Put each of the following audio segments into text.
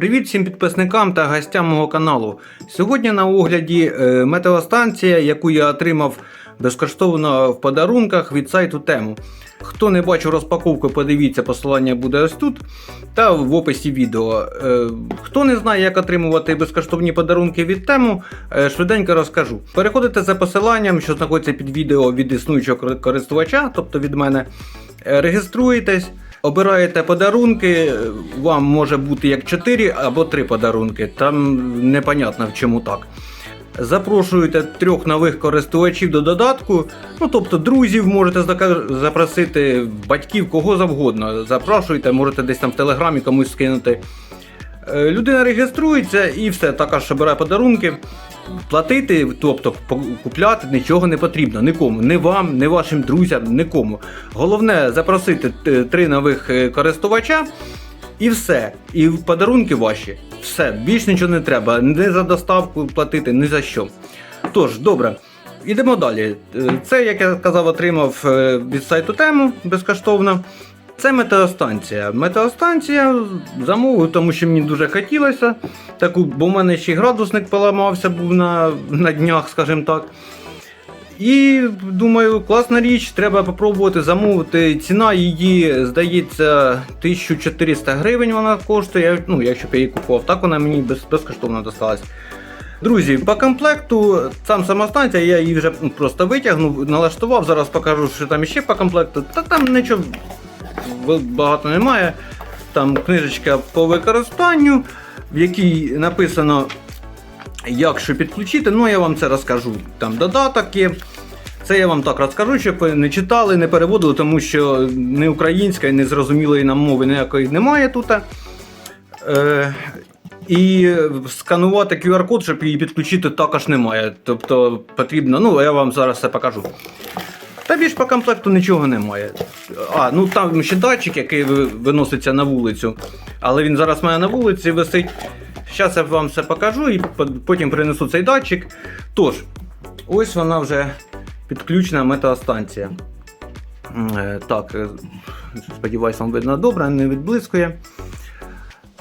Привіт всім підписникам та гостям мого каналу. Сьогодні на огляді е, метеостанція, яку я отримав безкоштовно в подарунках від сайту Тему. Хто не бачив розпаковку, подивіться, посилання буде ось тут та в описі відео. Е, Хто не знає, як отримувати безкоштовні подарунки від тему, е, швиденько розкажу. Переходите за посиланням, що знаходиться під відео від існуючого користувача, тобто від мене. Реєструєтесь, обираєте подарунки. Вам може бути як 4 або 3 подарунки. Там непонятно в чому так. Запрошуєте трьох нових користувачів до додатку. Ну, тобто, друзів можете запросити, батьків, кого завгодно. Запрошуєте, можете десь там в телеграмі комусь скинути. Е, Людина реєструється і все, також обирає подарунки. Платити, тобто купляти нічого не потрібно нікому, ні вам, ні вашим друзям, нікому. Головне запросити три нових е, користувача і все. І подарунки ваші. Все, більш нічого не треба. Не за доставку платити, ні за що. Тож, добре. Ідемо далі. Е, Це, як я казав, отримав е, від сайту тему безкоштовно. Це метеостанція. Метеостанція замовив, тому що мені дуже хотілося. Таку, бо в мене ще й градусник поламався, був на, на днях, скажімо так. І думаю, класна річ, треба попробувати замовити. Ціна її, здається, 1400 гривень вона коштує. Ну, якщо б я її купував, так вона мені без, безкоштовно досталась. Друзі, по комплекту сам самостанція, я її вже просто витягнув, налаштував. Зараз покажу, що там ще по комплекту. Та там нічого багато немає. Там книжечка по використанню, в якій написано, як що підключити. Ну, я вам це розкажу. Там додаток є. Це я вам так розкажу, щоб ви не читали, не переводили, тому що не української, не зрозумілої нам мови ніякої немає тут. Е, і сканувати QR-код, щоб її підключити, також немає. Тобто потрібно, ну я вам зараз все покажу. Та більш по комплекту нічого немає. А, ну там ще датчик, який виноситься на вулицю. Але він зараз мене на вулиці висить. Зараз я вам все покажу і потім принесу цей датчик. Тож, ось вона вже підключена метеостанція. Е, Так, е, сподіваюсь, вам видно добре, не відблискує.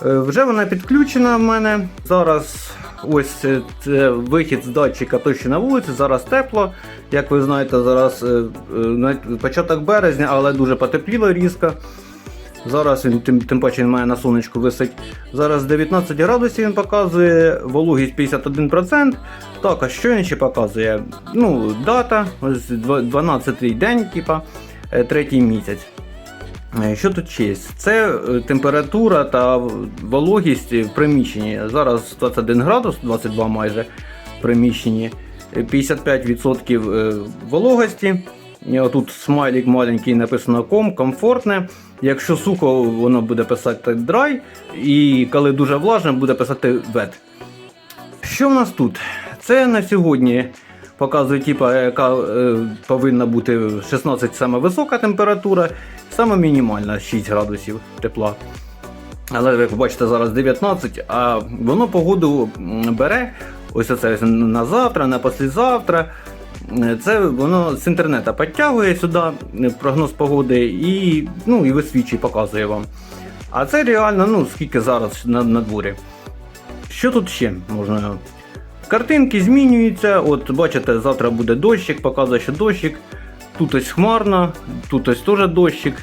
Е, Вже вона підключена в мене. Зараз ось е, це вихід з датчика той, що на вулиці, зараз тепло. Як ви знаєте, зараз е, початок березня, але дуже потепліло різко. Зараз він тим, тим паче він має на сонечку висить. Зараз 19 градусів він показує, вологість 51%. Так, а що він ще показує? Ну, дата, ось 12 день, типа, третій місяць. Е, Що тут є? Це е, температура та вологість в приміщенні. Зараз 21 градус, 22 майже в приміщенні, Е, 55% е, вологості. Тут смайлик маленький написано ком, комфортне. Якщо сухо, воно буде писати dry, і коли дуже влажне, буде писати wet. Що в нас тут? Це на сьогодні показує, типа, яка повинна бути 16 саме висока температура, саме мінімальна 6 градусів тепла. Але як ви бачите, зараз 19, а воно погоду бере ось оце ось на завтра, на послезавтра. Це воно з інтернету підтягує сюди е, прогноз погоди і, ну, і висвічує, показує вам. А це реально, ну, скільки зараз на, на дворі. Що тут ще можна? Картинки змінюються. От бачите, завтра буде дощик, показує, що дощик. Тут ось хмарно, тут ось теж дощик.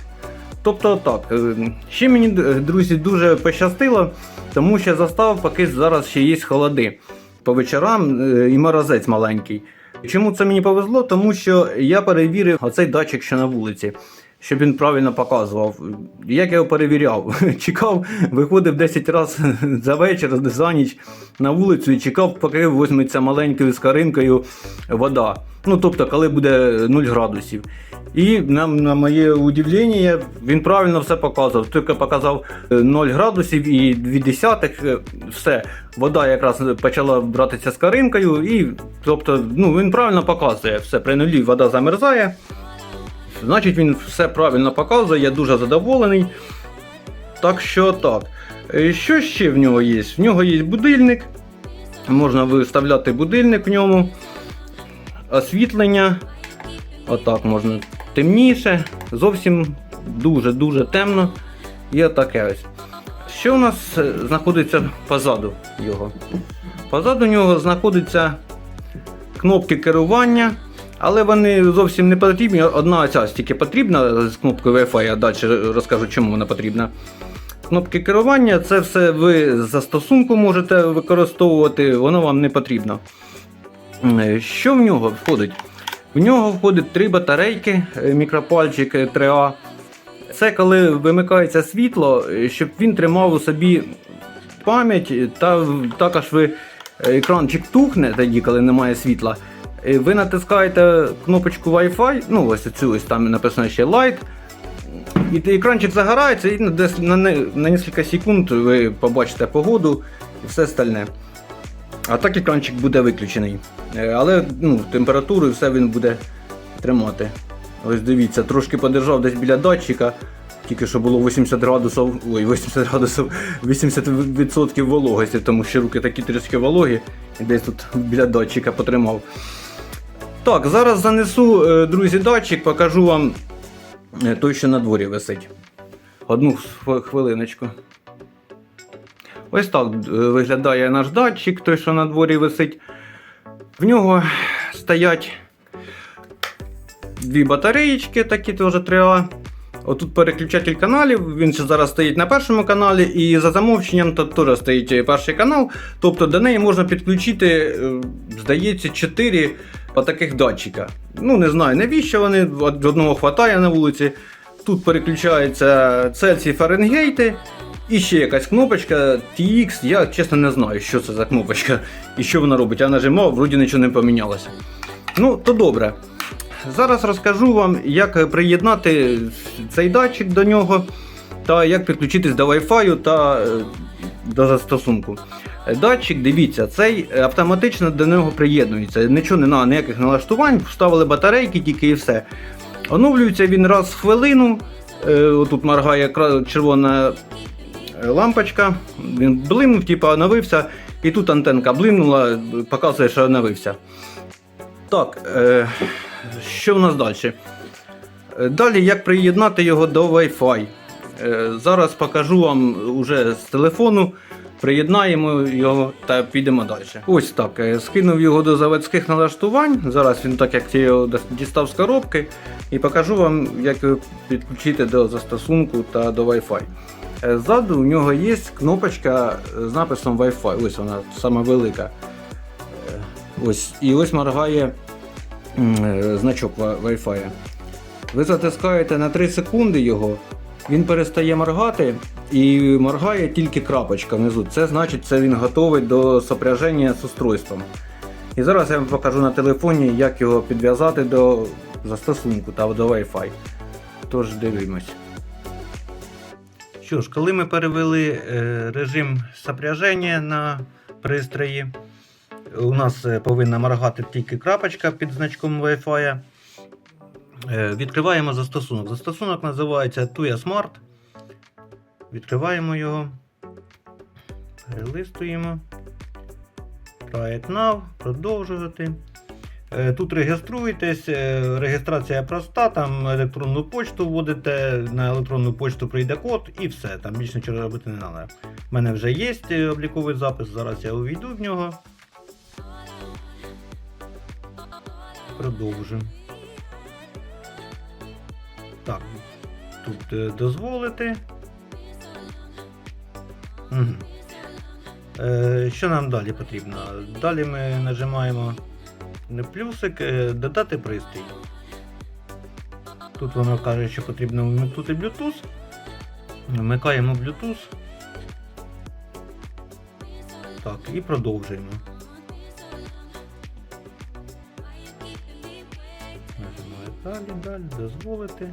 Тобто так. е, Ще мені, друзі, дуже пощастило, тому що застав, поки зараз ще є холоди. По вечорам е, і морозець маленький. Чому це мені повезло? Тому що я перевірив оцей датчик, що на вулиці, щоб він правильно показував. Як я його перевіряв? Чекав, виходив 10 разів за вечір, за ніч на вулицю і чекав, поки візьметься маленькою скаринкою вода. Ну, тобто, коли буде 0 градусів. І на, на моє удивлення, він правильно все показував. Тільки показав е, 0 градусів і 2 десятих, е, все. Вода якраз почала братися з каринкою, і тобто, ну, він правильно показує. Все, при нулі вода замерзає. Значить, він все правильно показує, я дуже задоволений. Так що так. Е, Що ще в нього є? В нього є будильник. Можна виставляти будильник в ньому. Освітлення. Отак можна темніше, зовсім дуже-дуже темно. І отаке ось. Що у нас е, знаходиться позаду його? Позаду нього знаходяться кнопки керування, але вони зовсім не потрібні. Одна ця тільки потрібна з кнопкою Wi-Fi, я далі розкажу, чому вона потрібна. Кнопки керування це все ви за стосунку можете використовувати, воно вам не потрібно. Е, Що в нього входить? В нього входить три батарейки, е, мікропальчик е, 3А. Це коли вимикається світло, е, щоб він тримав у собі пам'ять, е, та також ви е, екранчик тухне тоді, коли немає світла. Ви натискаєте кнопочку Wi-Fi, ну ось цю ось там написано ще Light. І екранчик загорається, і десь на, на кілька секунд ви побачите погоду і все остальне. А так екранчик буде виключений. Е, Але ну, температуру і все він буде тримати. Ось дивіться, трошки подержав десь біля датчика, тільки що було 80 градусів, ой, 80 градусів, 80% вологості, тому що руки такі трішки вологі, і десь тут біля датчика потримав. Так, зараз занесу, е, друзі, датчик, покажу вам е, той, що на дворі висить. Одну хв- хвилиночку. Ось так е, виглядає наш датчик, той, що на дворі висить. В нього стоять дві батареїчки, такі теж 3А. Отут переключатель каналів, він ще зараз стоїть на першому каналі, і за замовченням тут теж стоїть перший канал. Тобто до неї можна підключити, здається, 4 таких датчика. Ну, не знаю, навіщо вони, од- одного хватає на вулиці. Тут переключаються Цельсій Фаренгейти. І ще якась кнопочка TX, я чесно не знаю, що це за кнопочка і що вона робить. Я нажимав, вроді нічого не помінялося. Ну, то добре. Зараз розкажу вам, як приєднати цей датчик до нього та як підключитись до Wi-Fi та е, до застосунку. Е, Датчик, дивіться, цей автоматично до нього приєднується. Нічого не треба, ніяких налаштувань, вставили батарейки тільки і все. Оновлюється він раз в хвилину. Е, Отут моргає червона е, лампочка. Він блимнув, типу оновився, і тут антенка блимнула, показує, що оновився. Так, що в нас далі? Далі як приєднати його до Wi-Fi. Е, Зараз покажу вам уже з телефону. Приєднаємо його та підемо далі. Ось так. е, Скинув його до заводських налаштувань. Зараз він так як його дістав з коробки. І покажу вам, як його підключити до застосунку та до Wi-Fi. Е, Ззаду у нього є кнопочка з написом Wi-Fi. Ось вона сама велика. Ось, і ось моргає значок Wi-Fi. Ви затискаєте на 3 секунди його, він перестає моргати і моргає тільки крапочка внизу. Це значить, це він готовий до сопряження з устройством. І зараз я вам покажу на телефоні, як його підв'язати до застосунку та до Wi-Fi. Тож дивимось. Що ж, коли ми перевели е, режим сопряження на пристрої, у нас е, повинна моргати тільки крапочка під значком Wi-Fi. Е, Відкриваємо застосунок. Застосунок називається Tuya Smart. Відкриваємо його. Перелистуємо. It now. Продовжувати. Е, Тут реєструєтесь, е, реєстрація проста, там електронну почту вводите, на електронну почту прийде код і все, там більше нічого робити не треба. У мене вже є обліковий запис, зараз я увійду в нього. Продовжимо. Так, тут е, дозволити. Угу. Е, що нам далі потрібно? Далі ми нажимаємо плюсик, е, додати пристрій. Тут воно каже, що потрібно вмикнути Bluetooth. Вмикаємо Bluetooth. Так, і продовжуємо. Нажимаю далі, далі, дозволити.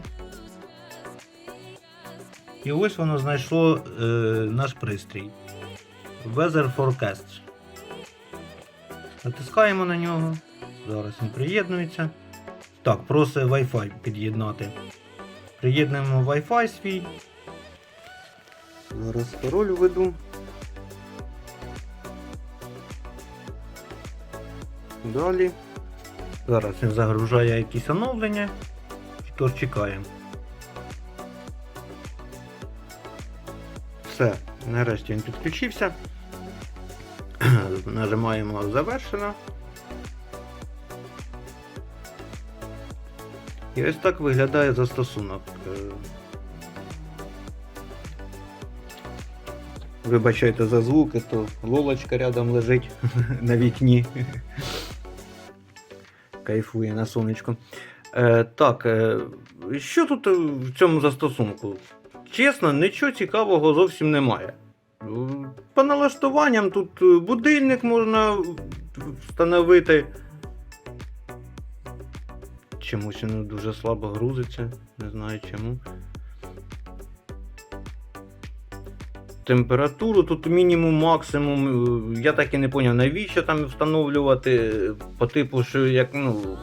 І ось воно знайшло е, наш пристрій. Weather Forecast. Натискаємо на нього. Зараз він приєднується. Так, просить Wi-Fi під'єднати. Приєднуємо Wi-Fi свій. Зараз пароль введу. Далі. Зараз він загружає якісь оновлення. Тож чекаємо. Все. Нарешті він підключився. Нажимаємо завершено. І ось так виглядає застосунок. Е, Вибачайте за звуки, то лолочка рядом лежить на вікні. Кайфує на сонечку. Е, так, е, що тут в цьому застосунку? Чесно, нічого цікавого зовсім немає. Е, По налаштуванням тут е, будильник можна встановити. Чомусь він дуже слабо грузиться, не знаю чому. Температуру тут мінімум, максимум. Е, Я так і не зрозумів, навіщо там встановлювати по типу, що як ну,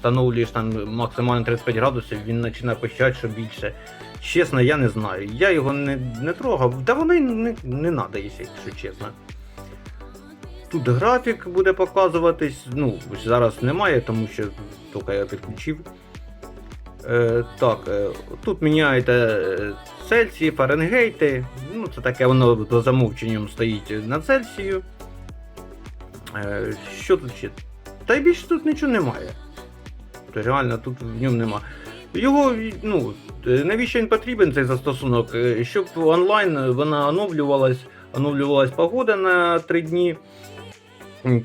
встановлюєш там максимально 35 градусів, він починає пищати, що більше. Чесно, я не знаю. Я його не, не трогав. Та воно й не, не треба, якщо чесно. Тут графік буде показуватись. Ну, зараз немає, тому що тільки я підключив. Е, так, е, тут міняєте е, Цельсії, Фаренгейти. Ну, це таке воно по замовченням стоїть на Цельсію. Е, що тут ще? Та й більше тут нічого немає. Реально, тут в ньому нема. Його, ну, е, навіщо він потрібен, цей застосунок? Е, Щоб онлайн вона оновлювалась, оновлювалась погода на 3 дні.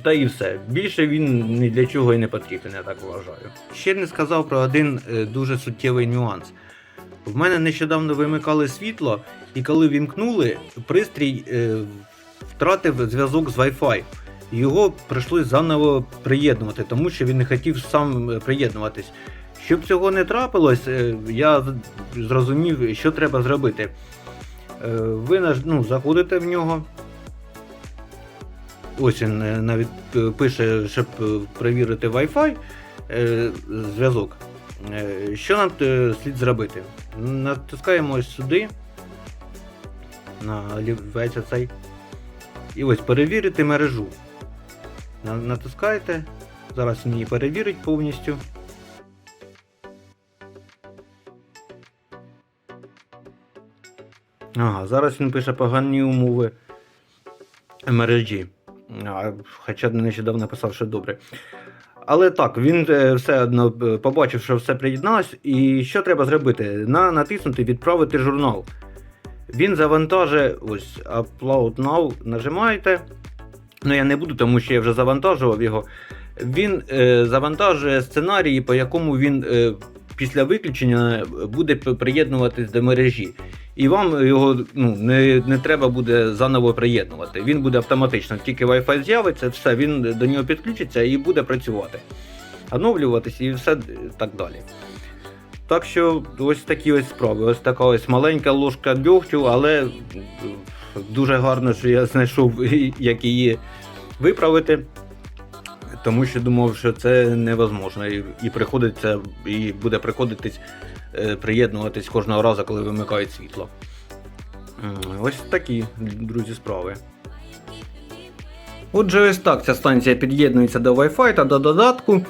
Та і все. Більше він ні для чого і не потрібен, я так вважаю. Ще не сказав про один е, дуже суттєвий нюанс. В мене нещодавно вимикали світло, і коли вімкнули, пристрій втратив зв'язок з Wi-Fi. Його прийшлось заново приєднувати, тому що він не хотів сам е, приєднуватись. Щоб цього не трапилось, е, я зрозумів, що треба зробити. Е, Ви ну, заходите в нього. Ось він навіть пише, щоб перевірити Wi-Fi зв'язок. Що нам слід зробити? Натискаємо ось сюди. Наливається цей. І ось перевірити мережу. На- Натискаєте. Зараз він її перевірить повністю. Ага, зараз він пише погані умови мережі. А, Хоча нещодавно писав, що добре. Але так, він е, все одно е, побачив, що все приєдналось. І що треба зробити? На, натиснути Відправити журнал. Він завантажує ось Upload Now, нажимаєте. Ну я не буду, тому що я вже завантажував його. Він е, завантажує сценарії, по якому він е, після виключення буде приєднуватись до мережі. І вам його ну, не, не треба буде заново приєднувати. Він буде автоматично, тільки Wi-Fi з'явиться, все, він до нього підключиться і буде працювати. Оновлюватись і все так далі. Так що ось такі ось справи. Ось така ось маленька ложка дьогтю, але дуже гарно, що я знайшов, як її виправити. Тому що думав, що це невозможно. І, і приходиться, і буде приходитись е, приєднуватись кожного разу, коли вимикають світло. Ось такі, друзі, справи. Отже, ось так ця станція під'єднується до Wi-Fi та до додатку.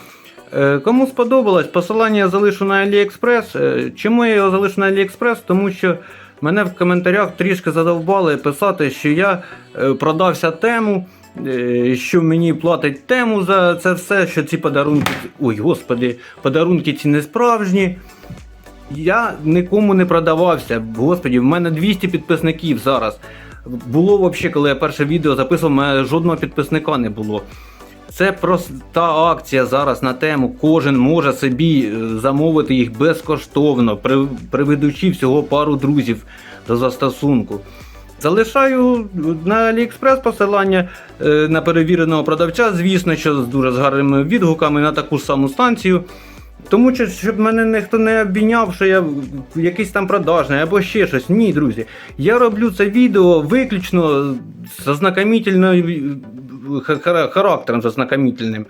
Е, Кому сподобалось, посилання залишу на AliExpress. Е, Чому я його залишу на AliExpress? Тому що мене в коментарях трішки задовбали писати, що я е, продався тему, е, що мені платить тему за це все, що ці подарунки. Ой, господи, подарунки ці не справжні. Я нікому не продавався. Господі, в мене 200 підписників зараз. Було взагалі, коли я перше відео записував, в мене жодного підписника не було. Це проста акція зараз на тему. Кожен може собі е, замовити їх безкоштовно, приведучи всього пару друзів до застосунку. Залишаю на AliExpress посилання е, на перевіреного продавця, звісно, що з дуже з гарними відгуками на таку ж саму станцію. Тому що, щоб мене ніхто не обвіняв, що я якийсь там продажний або ще щось. Ні, друзі. Я роблю це відео виключно з ознакомітельною характером ознакомітельним.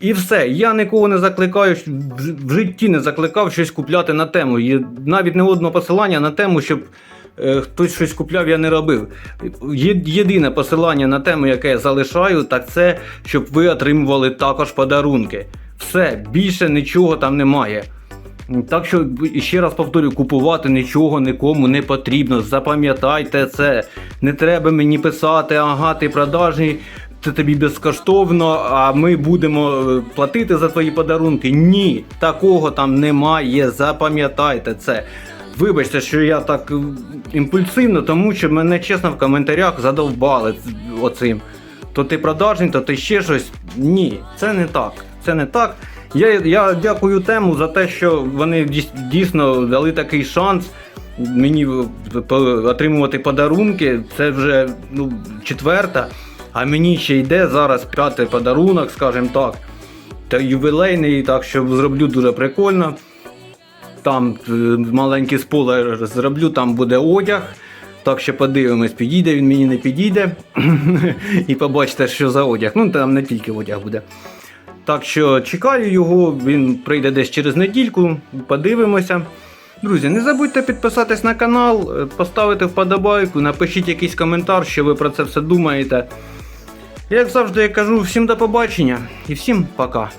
І все. Я нікого не закликаю, в- житті не закликав щось купляти на тему. І навіть не одного посилання на тему, щоб е, хтось щось купляв, я не робив. Єдине посилання на тему, яке я залишаю, так це, щоб ви отримували також подарунки. Все, більше нічого там немає. Так що ще раз повторю, купувати нічого нікому не потрібно. Запам'ятайте це. Не треба мені писати, ага, ти продажний, це тобі безкоштовно, а ми будемо е, платити за твої подарунки. Ні, такого там немає. Запам'ятайте це. Вибачте, що я так е, імпульсивно, тому що мене чесно в коментарях задовбали оцим. То ти продажний, то ти ще щось. Ні, це не так. Це не так. Я, я дякую тему за те, що вони дійсно дали такий шанс мені отримувати подарунки. Це вже ну, четверта, а мені ще йде зараз п'ятий подарунок, скажімо так. Та ювілейний, так що зроблю дуже прикольно. Там е, маленький спойлер зроблю, там буде одяг. Так що подивимось, підійде він мені не підійде. І побачите, що за одяг. Ну там не тільки одяг буде. Так що чекаю його, він прийде десь через недільку, подивимося. Друзі, не забудьте підписатись на канал, е, поставити вподобайку, напишіть якийсь коментар, що ви про це все думаєте. Як завжди я кажу, всім до побачення і всім пока.